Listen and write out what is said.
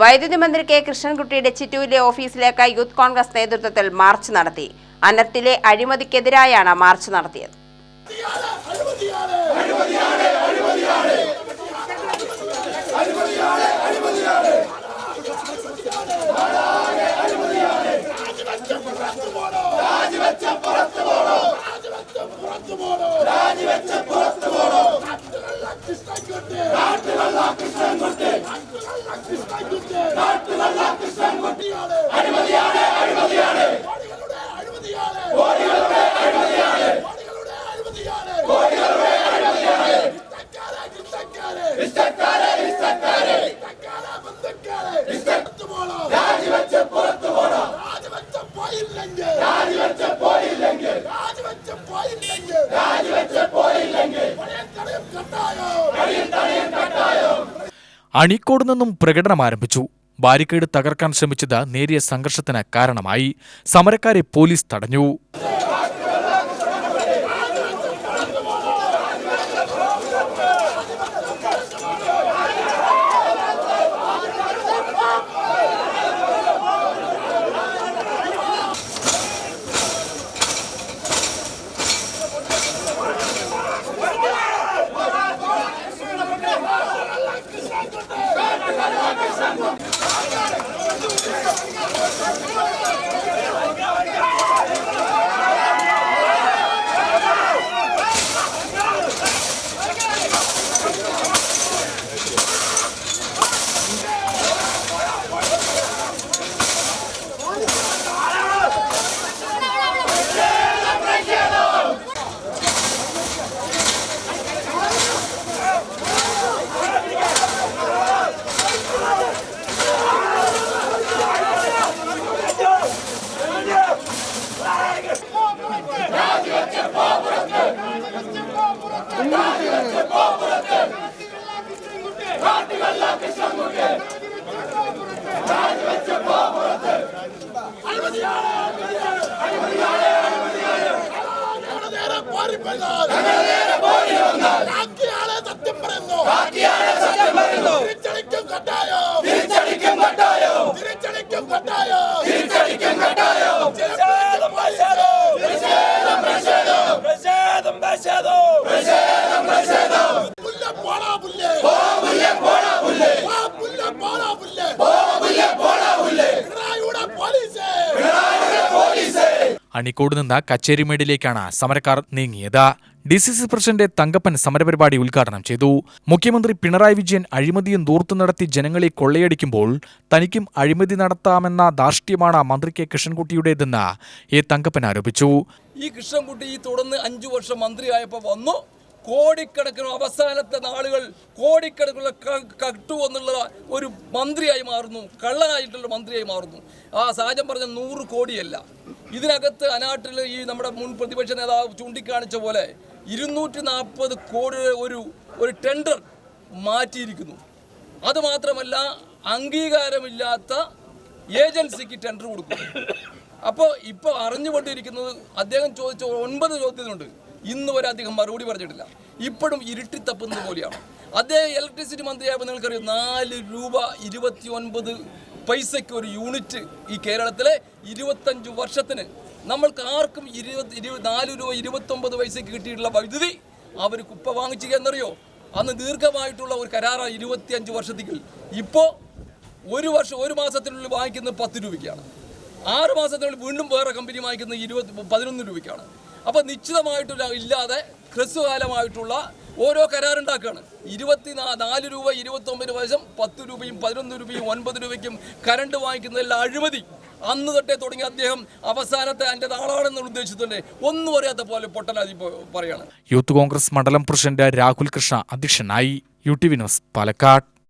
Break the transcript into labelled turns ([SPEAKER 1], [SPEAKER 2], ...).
[SPEAKER 1] വൈദ്യുതി മന്ത്രി കെ കൃഷ്ണൻകുട്ടിയുടെ ചിറ്റൂരിലെ ഓഫീസിലേക്ക് യൂത്ത് കോൺഗ്രസ് നേതൃത്വത്തിൽ മാർച്ച് നടത്തി. അനർട്ടിലെ അഴിമതിക്കെതിരായാണ് മാർച്ച് നടത്തിയത്.
[SPEAKER 2] അണീക്കോട് നിന്നും പ്രകടനം ആരംഭിച്ചു. ബാരിക്കേഡ് തകർക്കാൻ ശ്രമിച്ചത് നേരിയ സംഘർഷത്തിന് കാരണമായി. സമരക്കാരെ പോലീസ് തടഞ്ഞു.
[SPEAKER 3] കാക്കിയാളെ സത്യം പറയുന്നു. തിരിച്ചടിക്കും കട്ടായോ. തിരിച്ചടിക്കും കട്ടായോ. തിരിച്ചടിക്കും കട്ടായോ.
[SPEAKER 2] അണിക്കോട് നിന്ന് കച്ചേരിമേടിലേക്കാണ് സമരക്കാർ നീങ്ങിയത്. D C C president Thankappan സമരപരിപാടി ഉദ്ഘാടനം ചെയ്തു. മുഖ്യമന്ത്രി പിണറായി വിജയൻ അഴിമതിയും ദൂർത്തു നടത്തി ജനങ്ങളെ കൊള്ളയടിക്കുമ്പോൾ തനിക്കും അഴിമതി നടത്താമെന്ന ധാർഷ്ട്യമാണ് മന്ത്രി കെ. കൃഷ്ണൻകുട്ടിയുടേതെന്ന് എ. തങ്കപ്പൻ ആരോപിച്ചു.
[SPEAKER 4] ഈ കൃഷ്ണൻകുട്ടി ഈ തുടർന്ന് അഞ്ചു വർഷം മന്ത്രിയായപ്പോൾ വന്നു. കോടിക്കണക്കിന് അവസാനത്തെ നാളുകൾ കോടിക്കണക്കിനുള്ള കട്ടു എന്നുള്ള ഒരു മന്ത്രിയായി മാറുന്നു. കള്ളനായിട്ടുള്ള മന്ത്രിയായി മാറുന്നു. ആ സാഹചര്യം പറഞ്ഞ നൂറ് കോടിയല്ല. ഇതിനകത്ത് അനാട്ടിൽ ഈ നമ്മുടെ മുൻ പ്രതിപക്ഷ നേതാവ് ചൂണ്ടിക്കാണിച്ച പോലെ ഇരുന്നൂറ്റി നാൽപ്പത് കോടി ഒരു ഒരു ടെൻഡർ മാറ്റിയിരിക്കുന്നു. അതുമാത്രമല്ല അംഗീകാരമില്ലാത്ത ഏജൻസിക്ക് ടെൻഡർ കൊടുക്കുന്നു. അപ്പോൾ ഇപ്പോൾ അറിഞ്ഞുകൊണ്ടിരിക്കുന്നത് അദ്ദേഹം ചോദിച്ച ഒൻപത് ചോദ്യത്തിനുണ്ട് ഇന്ന് വരെ അദ്ദേഹം മറുപടി പറഞ്ഞിട്ടില്ല. ഇപ്പോഴും ഇരുട്ടി തപ്പുന്നത് പോലെയാണ്. അദ്ദേഹം ഇലക്ട്രിസിറ്റി മന്ത്രിയായപ്പോൾ നിങ്ങൾക്കറിയാം നാല് രൂപ ഇരുപത്തി ഒൻപത് പൈസയ്ക്ക് ഒരു യൂണിറ്റ് ഈ കേരളത്തിലെ ഇരുപത്തഞ്ച് വർഷത്തിന് നമ്മൾക്ക് ആർക്കും ഇരുപത്തി ഇരുപത് നാല് രൂപ ഇരുപത്തൊമ്പത് പൈസയ്ക്ക് കിട്ടിയിട്ടുള്ള വൈദ്യുതി അവർ കുപ്പ വാങ്ങിച്ചു എന്നറിയോ? അന്ന് ദീർഘമായിട്ടുള്ള ഒരു കരാറാണ് ഇരുപത്തിയഞ്ച് വർഷത്തേക്ക്. ഇപ്പോൾ ഒരു വർഷം ഒരു മാസത്തിനുള്ളിൽ വാങ്ങിക്കുന്നത് പത്ത് രൂപയ്ക്കാണ്. ആറ് മാസത്തിനുള്ളിൽ വീണ്ടും വേറെ കമ്പനി വാങ്ങിക്കുന്നത് ഇരുപത് പതിനൊന്ന് രൂപയ്ക്കാണ്. അപ്പോൾ നിശ്ചിതമായിട്ടുള്ള ഇല്ലാതെ ഹ്രസ്വകാലമായിട്ടുള്ള ഓരോ കരാറുണ്ടാക്കുകയാണ് ഇരുപത്തി നാല് രൂപ ഇരുപത്തൊമ്പത് വശം പത്ത് രൂപയും പതിനൊന്ന് രൂപയും ഒൻപത് രൂപയ്ക്കും കരണ്ട് വാങ്ങിക്കുന്നതിൽ അഴിമതി. അന്ന് തൊട്ടേ തുടങ്ങി അദ്ദേഹം അവസാനത്തെ എന്റെ നാളാണെന്ന് ഉദ്ദേശിച്ചിട്ടുണ്ട്. ഒന്നും അറിയാത്ത പോലെ പൊട്ടനാതി പറയാണ്.
[SPEAKER 2] യൂത്ത് കോൺഗ്രസ് മണ്ഡലം പ്രസിഡന്റ് രാഹുൽ കൃഷ്ണ അധ്യക്ഷനായി. U T V news Palakkad.